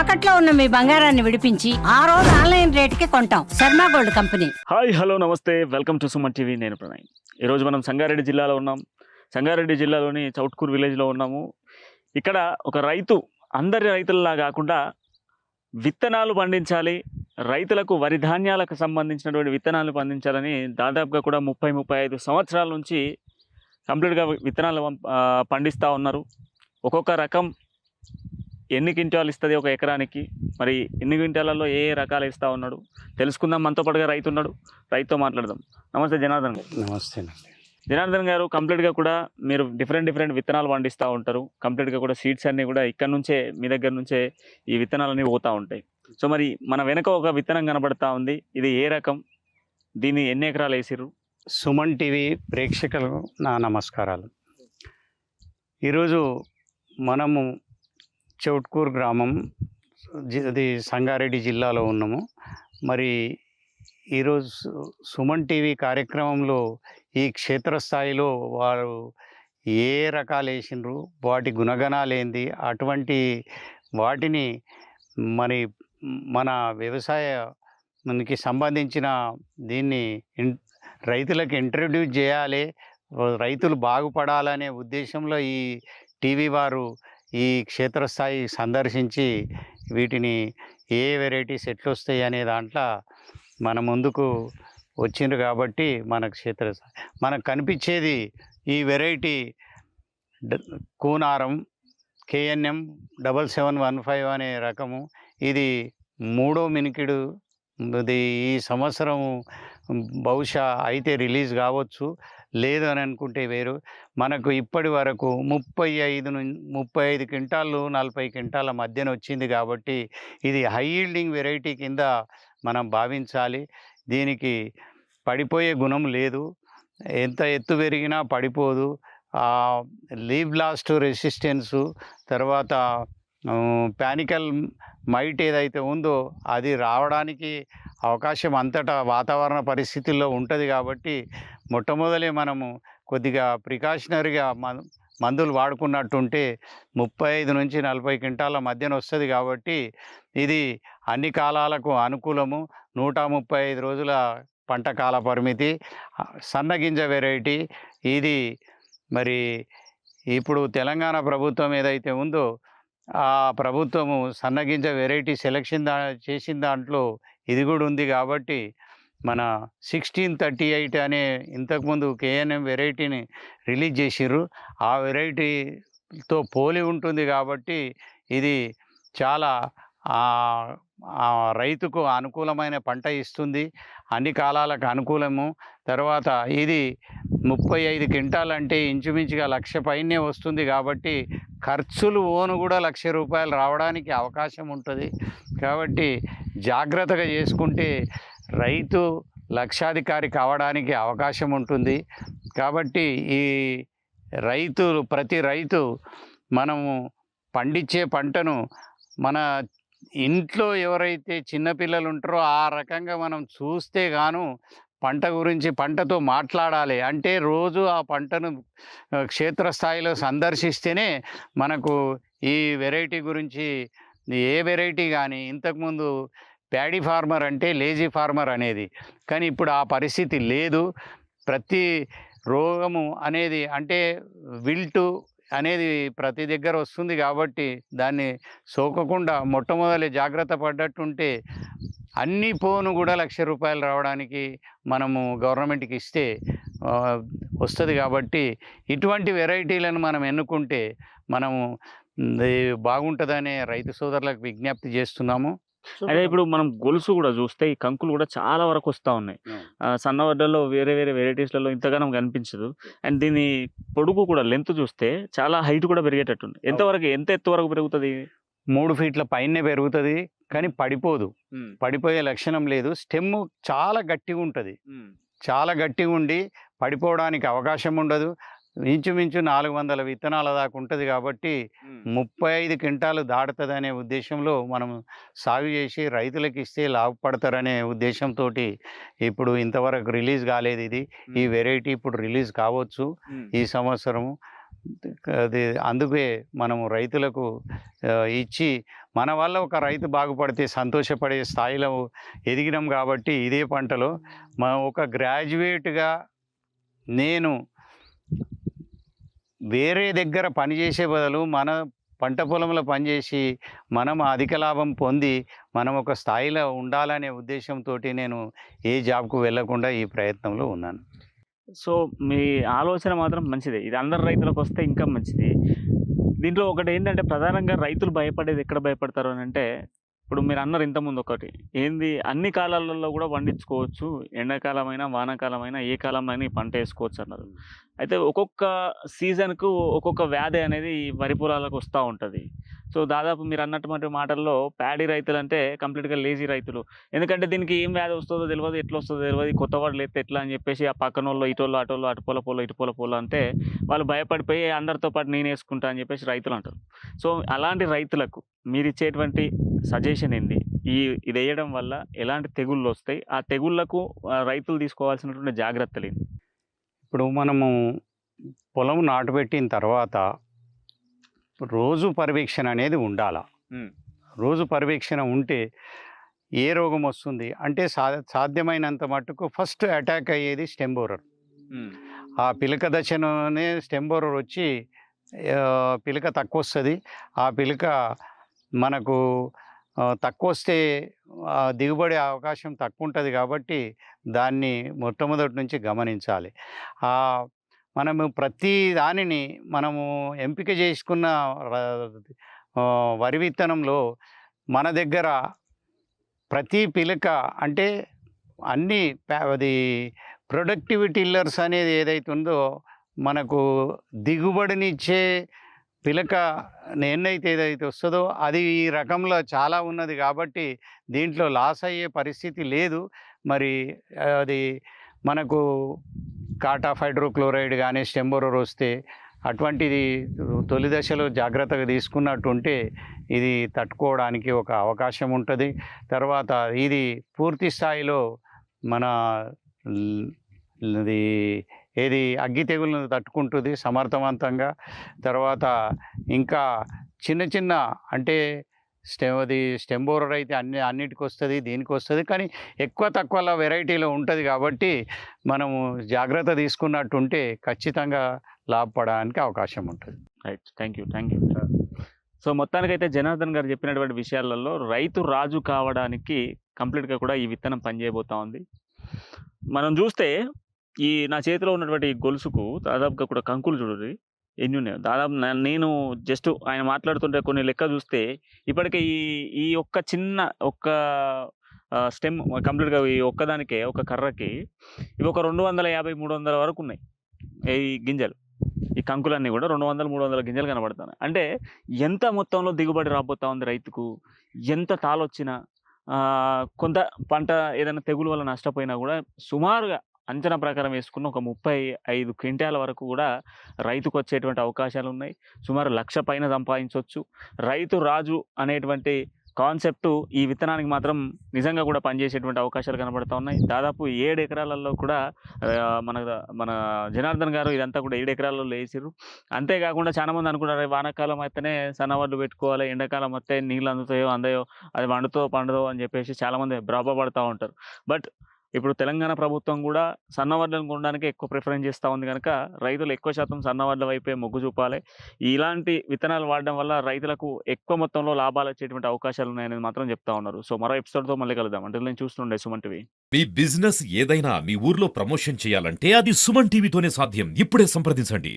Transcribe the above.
తాకట్లో ఉన్న మీ బంగారాన్ని విడిపించి ఆ రోజు ఆన్లైన్ రేటుకి కొంటాం. Sharma gold company. Hi hello నమస్తే. Welcome to Suman TV. నేను ప్రణయ్. ఈరోజు మనం సంగారెడ్డి జిల్లాలో ఉన్నాం. సంగారెడ్డి జిల్లాలోని చౌట్కూర్ విలేజ్లో ఉన్నాము. ఇక్కడ ఒక రైతు అందరి రైతులలా కాకుండా విత్తనాలు పండించాలి రైతులకు వరి ధాన్యాలకు సంబంధించినటువంటి విత్తనాలు పండించాలని దాదాపుగా కూడా ముప్పై ముప్పై ఐదు సంవత్సరాల నుంచి కంప్లీట్గా విత్తనాలు పండిస్తూ ఉన్నారు. ఒక్కొక్క రకం ఎన్ని క్వింటాలు ఇస్తుంది ఒక ఎకరానికి? మరి ఎన్ని క్వింటాలలో ఏ ఏ రకాలు ఇస్తూ ఉన్నాడు? తెలుసుకుందాం మనతో పాటుగా రైతు ఉన్నాడు. రైతుతో మాట్లాడదాం. నమస్తే జనార్దన్ గారు. నమస్తేనండి జనార్దన్ గారు కంప్లీట్గా కూడా మీరు డిఫరెంట్ డిఫరెంట్ విత్తనాలు పండిస్తూ ఉంటారు. కంప్లీట్గా కూడా సీడ్స్ అన్నీ కూడా ఇక్కడ నుంచే మీ దగ్గర నుంచే ఈ విత్తనాలన్నీ పోతూ ఉంటాయి. సో మరి మన వెనక ఒక విత్తనం కనబడతా ఉంది. ఇది ఏ రకం? దీన్ని ఎన్ని ఎకరాలు వేసిర్రు? సుమన్ టీవీ ప్రేక్షకులకు నా నమస్కారాలు. ఈరోజు మనము చౌట్కూర్ గ్రామం అది సంగారెడ్డి జిల్లాలో ఉన్నాము. మరి ఈరోజు సు- సుమన్ టీవీ కార్యక్రమంలో ఈ క్షేత్రస్థాయిలో వారు ఏ రకాలు వేసిండ్రు వాటి గుణగణాలు ఏంది అటువంటి వాటిని మరి మన వ్యవసాయ మనకి సంబంధించిన దీన్ని రైతులకు ఇంట్రడ్యూస్ చేయాలి రైతులు బాగుపడాలనే ఉద్దేశంలో ఈ టీవీ వారు ఈ క్షేత్రస్థాయి సందర్శించి వీటిని ఏ వెరైటీస్ ఎట్లొస్తాయి అనే దాంట్లో మన ముందుకు వచ్చిండ్రు కాబట్టి మన క్షేత్రస్థాయి మనకు కనిపించేది ఈ variety Kunaram KNM double seven one five అనే రకము. ఇది మూడో మినికిడు. ఇది ఈ సంవత్సరం బహుశా అయితే రిలీజ్ కావచ్చు. లేదు అని అనుకుంటే వేరు. మనకు ఇప్పటి వరకు ముప్పై ఐదు ను ముప్పై ఐదు క్వింటాళ్ళు నలభై క్వింటాల మధ్యన వచ్చింది కాబట్టి ఇది హై ఈల్డింగ్ వెరైటీ కింద మనం భావించాలి. దీనికి పడిపోయే గుణం లేదు. ఎంత ఎత్తు పెరిగినా పడిపోదు. లీవ్ లాస్ట్ రెసిస్టెన్సు తర్వాత ప్యానికల్ మైట్ ఏదైతే ఉందో అది రావడానికి అవకాశం అంతటా వాతావరణ పరిస్థితుల్లో ఉంటుంది కాబట్టి మొట్టమొదలే మనము కొద్దిగా ప్రికాషనరీగా మన మందులు వాడుకున్నట్టుంటే ముప్పై ఐదు నుంచి నలభై క్వింటాల మధ్యన వస్తుంది కాబట్టి ఇది అన్ని కాలాలకు అనుకూలము. నూట ముప్పై ఐదు రోజుల పంట కాల పరిమితి. సన్నగింజ వెరైటీ. ఇది మరి ఇప్పుడు తెలంగాణ ప్రభుత్వం ఏదైతే ఉందో ఆ ప్రభుత్వము సన్నగింజ వెరైటీ సెలక్షన్ దా చేసిన దాంట్లో ఇది కూడా ఉంది కాబట్టి మన సిక్స్టీన్ థర్టీ ఎయిట్ అనే ఇంతకుముందు కేఎన్ఎం వెరైటీని రిలీజ్ చేసిర్రు. ఆ వెరైటీతో పోలి ఉంటుంది కాబట్టి ఇది చాలా రైతుకు అనుకూలమైన పంట ఇస్తుంది. అన్ని కాలాలకు అనుకూలము. తర్వాత ఇది ముప్పై ఐదు క్వింటాల్ అంటే ఇంచుమించుగా లక్ష పైనే వస్తుంది కాబట్టి ఖర్చులు ఓను కూడా లక్ష రూపాయలు రావడానికి అవకాశం ఉంటుంది. కాబట్టి జాగ్రత్తగా చేసుకుంటే రైతు లక్షాధికారి కావడానికి అవకాశం ఉంటుంది. కాబట్టి ఈ రైతులు ప్రతి రైతు మనము పండించే పంటను మన ఇంట్లో ఎవరైతే చిన్నపిల్లలు ఉంటారో ఆ రకంగా మనం చూస్తే గాను పంట గురించి పంటతో మాట్లాడాలి. అంటే రోజు ఆ పంటను క్షేత్రస్థాయిలో సందర్శిస్తేనే మనకు ఈ వెరైటీ గురించి ఏ వెరైటీ కానీ ఇంతకుముందు ప్యాడీ ఫార్మర్ అంటే లేజీ ఫార్మర్ అనేది. కానీ ఇప్పుడు ఆ పరిస్థితి లేదు. ప్రతి రోగము అనేది అంటే విల్టు అనేది ప్రతి దగ్గర వస్తుంది కాబట్టి దాన్ని సోకకుండా మొట్టమొదటి జాగ్రత్త పడ్డట్టుంటే అన్ని పోను కూడా లక్ష రూపాయలు రావడానికి మనము గవర్నమెంట్కి ఇస్తే వస్తుంది కాబట్టి ఇటువంటి వెరైటీలను మనం ఎన్నుకుంటే మనము బాగుంటుందనే రైతు సోదరులకు విజ్ఞప్తి చేస్తున్నాము. అదే ఇప్పుడు మనం గొలుసు కూడా చూస్తే ఈ కంకులు కూడా చాలా వరకు వస్తూ ఉన్నాయి. ఆ, సన్న వడ్డల్లో వేరే వేరే వెరైటీస్లలో ఇంతగానం కనిపించదు. అండ్ దీని పొడుగు కూడా లెంత్ చూస్తే చాలా హైట్ కూడా పెరిగేటట్టుంది. ఎంతవరకు ఎంత ఎత్తు వరకు పెరుగుతుంది మూడు ఫీట్ల పైనే పెరుగుతుంది కానీ పడిపోదు. పడిపోయే లక్షణం లేదు. స్టెమ్ చాలా గట్టిగా ఉంటుంది. చాలా గట్టిగా ఉండి పడిపోవడానికి అవకాశం ఉండదు. ఇంచుమించు నాలుగు వందల విత్తనాల దాకా ఉంటుంది కాబట్టి ముప్పై ఐదు క్వింటాలు దాటుతుందనే ఉద్దేశంలో మనం సాగు చేసి రైతులకు ఇస్తే లాభపడతారనే ఉద్దేశంతో ఇప్పుడు ఇంతవరకు రిలీజ్ కాలేదు ఇది. ఈ వెరైటీ ఇప్పుడు రిలీజ్ కావచ్చు ఈ సంవత్సరము. అది అందుకే మనము రైతులకు ఇచ్చి మన వల్ల ఒక రైతు బాగుపడితే సంతోషపడే స్థాయిలో ఎదిగినాం కాబట్టి ఇదే పంటలో ఒక గ్రాడ్యుయేట్గా నేను వేరే దగ్గర పనిచేసే బదులు మన పంట పొలంలో పనిచేసి మనం అధిక లాభం పొంది మనం ఒక స్థాయిలో ఉండాలనే ఉద్దేశంతో నేను ఏ జాబ్కు వెళ్ళకుండా ఈ ప్రయత్నంలో ఉన్నాను. సో మీ ఆలోచన మాత్రం మంచిదే. ఇది అందరు రైతులకు వస్తే ఇంకా మంచిది. దీంట్లో ఒకటి ఏంటంటే ప్రధానంగా రైతులు భయపడేది ఎక్కడ భయపడతారు అని అంటే ఇప్పుడు మీరు అన్నారు ఇంతకుముందు ఒకటి. ఏంది? అన్ని కాలాలలో కూడా పండించుకోవచ్చు. ఎండాకాలమైనా వానాకాలమైనా ఏ కాలమైనా ఈ పంట వేసుకోవచ్చు అన్నారు. అయితే ఒక్కొక్క సీజన్కు ఒక్కొక్క వ్యాధి అనేది ఈ వరి పొలాలకు వస్తూ ఉంటుంది. సో దాదాపు మీరు అన్నటువంటి మాటల్లో ప్యాడీ రైతులు అంటే కంప్లీట్గా లేజీ రైతులు. ఎందుకంటే దీనికి ఏం వ్యాధి వస్తుందో తెలియదు ఎట్లా వస్తుందో తెలియదు కొత్త వాడు ఎత్తే ఎట్లా అని చెప్పేసి ఆ పక్కన వాళ్ళు ఇటోళ్ళు అటోళ్ళు అటు వాళ్ళు పొల ఇటు పొల పొల అంటే వాళ్ళు భయపడిపోయి అందరితో పాటు నేను వేసుకుంటా అని చెప్పేసి రైతులు అంటారు. సో అలాంటి రైతులకు మీరు ఇచ్చేటువంటి సజెషన్ ఏంది? ఈ ఇది వేయడం వల్ల ఎలాంటి తెగుళ్ళు వస్తాయి? ఆ తెగుళ్ళకు రైతులు తీసుకోవాల్సినటువంటి జాగ్రత్తలు ఏంటి ఇప్పుడు మనము పొలం నాటుపెట్టిన తర్వాత రోజు పర్యవేక్షణ అనేది ఉండాల. రోజు పర్యవేక్షణ ఉంటే ఏ రోగం వస్తుంది? అంటే సా సాధ్యమైనంత మట్టుకు ఫస్ట్ అటాక్ అయ్యేది స్టెంబోరర్ ఆ పిలక దశలోనే స్టెంబోరర్ వచ్చి పిలక తక్కువ వస్తుంది ఆ పిలక మనకు తక్కువ వస్తే దిగుబడి అవకాశం తక్కువ ఉంటుంది కాబట్టి దాన్ని మొట్టమొదటి నుంచి గమనించాలి. ఆ, మనము ప్రతి దానిని మనము ఎంపిక చేసుకున్న వరి విత్తనంలో మన దగ్గర ప్రతి పిలక అంటే అన్ని అది ప్రొడక్టివిటీ ఇల్లర్స్ అనేది ఏదైతే ఉందో మనకు దిగుబడినిచ్చే పిలక ఎన్నైతే ఏదైతే వస్తుందో అది ఈ రకంలో చాలా ఉన్నది కాబట్టి దీంట్లో లాస్ అయ్యే పరిస్థితి లేదు. మరి అది మనకు కాటా హైడ్రోక్లోరైడ్ కానీ స్టెంబోరర్ వస్తే అటువంటిది తొలి దశలో జాగ్రత్తగా తీసుకున్నట్టుంటే ఇది తట్టుకోవడానికి ఒక అవకాశం ఉంటుంది. తర్వాత ఇది పూర్తి స్థాయిలో మన ఇది ఏది అగ్గి తెగులను తట్టుకుంటుంది సమర్థవంతంగా. తర్వాత ఇంకా చిన్న చిన్న అంటే స్టెమ్ అది స్టెంబోరర్ అయితే అన్ని అన్నిటికి వస్తుంది దీనికి వస్తుంది కానీ ఎక్కువ తక్కువ వెరైటీలో ఉంటుంది కాబట్టి మనము జాగ్రత్త తీసుకున్నట్టుంటే ఖచ్చితంగా లాభపడడానికి అవకాశం ఉంటుంది. Right. Thank you thank you. So మొత్తానికైతే జనార్దన్ గారు చెప్పినటువంటి విషయాలలో రైతు రాజు కావడానికి కంప్లీట్గా కూడా ఈ విత్తనం పనిచేయబోతా ఉంది. మనం చూస్తే ఈ నా చేతిలో ఉన్నటువంటి గొలుసుకు దాదాపుగా కూడా కంకులు చూడండి. ఎన్ని ఉన్నాయో. దాదాపు నేను జస్ట్ ఆయన మాట్లాడుతుంటే కొన్ని లెక్క చూస్తే ఇప్పటికే ఈ ఈ ఒక్క చిన్న ఒక్క స్టెమ్ కంప్లీట్గా ఈ ఒక్కదానికే ఒక కర్రకి ఇవి ఒక రెండు వందల యాభై మూడు వందల వరకు ఉన్నాయి. ఈ గింజలు. ఈ కంకులన్నీ కూడా రెండు వందల మూడు వందల గింజలు కనబడుతున్నాయి. అంటే ఎంత మొత్తంలో దిగుబడి రాబోతా ఉంది రైతుకు? ఎంత తాళొచ్చినా కొంత పంట ఏదైనా తెగులు వల్ల నష్టపోయినా కూడా సుమారుగా అంచనా ప్రకారం వేసుకున్న ఒక ముప్పై ఐదు క్వింటాల వరకు కూడా రైతుకు వచ్చేటువంటి అవకాశాలు ఉన్నాయి సుమారు లక్ష పైన సంపాదించవచ్చు రైతు రాజు అనేటువంటి కాన్సెప్ట్ ఈ విత్తనానికి మాత్రం నిజంగా కూడా పనిచేసేటువంటి అవకాశాలు కనబడుతూ ఉన్నాయి. దాదాపు ఏడు ఎకరాలలో కూడా మన మన జనార్దన్ గారు ఇదంతా కూడా ఏడు ఎకరాల్లో వేసిర్రు. అంతేకాకుండా చాలామంది అనుకున్నారు అనుకుంటారు వానాకాలం అయితేనే సన్నవాళ్ళు పెట్టుకోవాలి ఎండాకాలం అయితే నీళ్ళు అందుతాయో అందయో అది వండుతో పండుదో అని చెప్పేసి చాలామంది మంది ఉంటారు. బట్ ఇప్పుడు తెలంగాణ ప్రభుత్వం కూడా సన్నవడ్లను కొనడానికి ఎక్కువ ప్రిఫరెన్స్ చేస్తూ ఉంది కనుక రైతులు ఎక్కువ శాతం సన్నవడ్ల వైపే మొగ్గు చూపాలి. ఇలాంటి విత్తనాలు వాడడం వల్ల రైతులకు ఎక్కువ మొత్తంలో లాభాలు వచ్చేటువంటి అవకాశాలు ఉన్నాయని మాత్రం చెప్తా ఉన్నారు. సో మరో ఎపిసోడ్తో మళ్ళీ కలుద్దాం. అంటే నేను చూస్తుండే సుమన్ టీవీ. మీ బిజినెస్ ఏదైనా మీ ఊర్లో ప్రమోషన్ చేయాలంటే అది సుమన్ టీవీతోనే సాధ్యం. ఇప్పుడే సంప్రదించండి.